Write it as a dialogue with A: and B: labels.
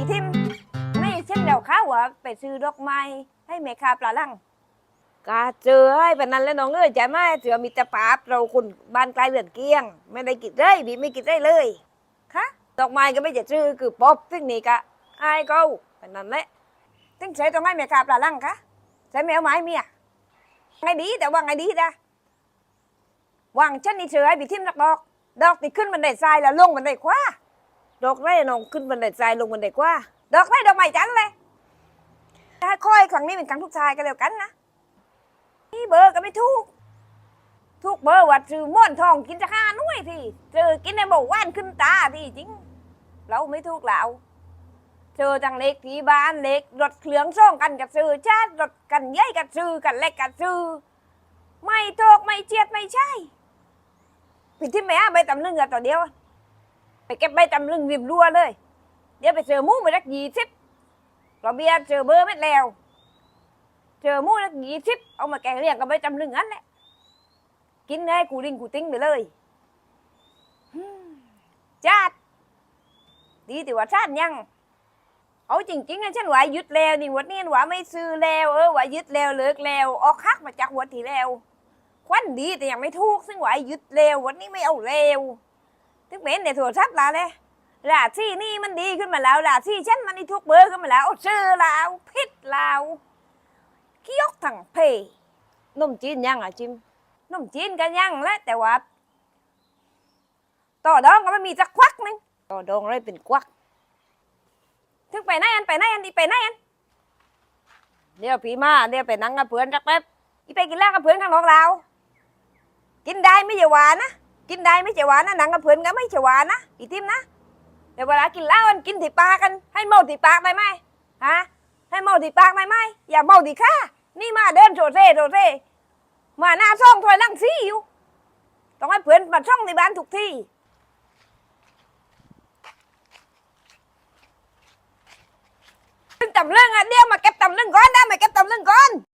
A: พี่ทิมไม่เช่นเดียวข้าวว่าไปซื้อดอกไม้ให้แม่ค้าปลาลังกาเจอให้แบบนั้นแล้วน้องเอ้ยใจไหมเสือมีแต่ปาบเราคนบ้านไกลเลือนเกี้ยง ไม่ได้กินได้พี่ไม่กินได้เลยค่ะดอกไม้ก็ไม่จะซื้อคือป๊อบซึ่งนี่กะไอายเขาแบบนั้นแหละตึงใช้ต้องให้แม่ค้าปลาลังคะใช้แมวไม้เมียไงดีแต่ว่าไงดีนะวางฉันนี่เฉยพี่ทิมนักดอก ดอกที่ขึ้นบันไดทรายแล้วลงบันไดขวา ดอกไร่น้องขึ้นบันไดทรายลงบันไดกว่า ดอกไร่ดอกไม้จันเลยถ้าค่อยครั้งนี้เป็นครั้งทุกชายก็แล้วกันนะนี่เบอร์ก็ไม่ถูกทุกเบอร์ว่าซื้อม่อนทองกินจะห้าหน่วยที่เจอกินในบอกว่านขึ้นตาที่จริง เราไม่ถูกแล้วเจอจังเล็กที่บ้านเล็กรถเครื่องส่งกันกับซื้อชาติรถกันใหญ่กับซื้อกันเล็กกับซื้อไม่โตกไม่เจียดไม่ใช่ผิดที่แม่ใบตำลึงกับตัวเดียว ไปเก็บใบตำลึงริมรั้วเลย เดี๋ยวไปเจอมูมาสักยี่สิบเราเบียร์เจอเบอร์เม็ดแล้วเจอมูสักยี่สิบเอามาแกงเรียงกับใบตำลึงนั่นแหละกินให้กูริงกูติ้งไปเลยจัดดีแต่ว่าชาติยัง เอาจริงๆอะฉันว่ายุดแล้วนี่วันนี้ว่าไม่ซื้อแล้วเออว่ายุดแล้วเลิกแล้วออกคักมาจากวันที่แล้วควันดีแต่ยังไม่ถูกซึ่งว่ายุดแล้ววันนี้ไม่เอาแล้ว ทึกเหม็นในโทรศัพท์ลาเลยราที่นี่มันดีขึ้นมาแล้วราที่ฉันมันนี่ทุกเบอร์ขึ้นมาแล้วชื่อลาวพิษลาวเกี้ยกถังเพนมจีนยังอะจิมนมจีนก็ยังแหละแต่ว่า ต่อดองก็ไม่มีจักควักนึงต่อดองอะไรเป็นควัก ถึงไปไหนอันไปไหนอันอีไปไหนอันเดี๋ยวพี่มาเดี๋ยวไปนั่งกับเพื่อนสักแป๊บอีไปกินเหล้ากับเพื่อนข้างนอกเรากินได้ไม่ใช่หวานนะ กินได้ไม่ใช่หวานนะหนังกับเพื่อนก็ไม่ใช่หวานนะอีทิมนะแต่เวลากินเหล้ามันกินที่ปากกัน ให้เมาที่ปากได้ไหมฮะให้เมาที่ปากได้ไหมอย่าเมาที่ข้านี่มาเดินโซเซ่โซเซ่มาหน้าซ่องถอยหลังซี่อยู่ต้องให้เพื่อนมาช่องในบ้านทุกที่ตำเรื่องอะเดี๋ยวมาเก็บตำเรื่องก่อนได้มาเก็บตำเรื่องก่อน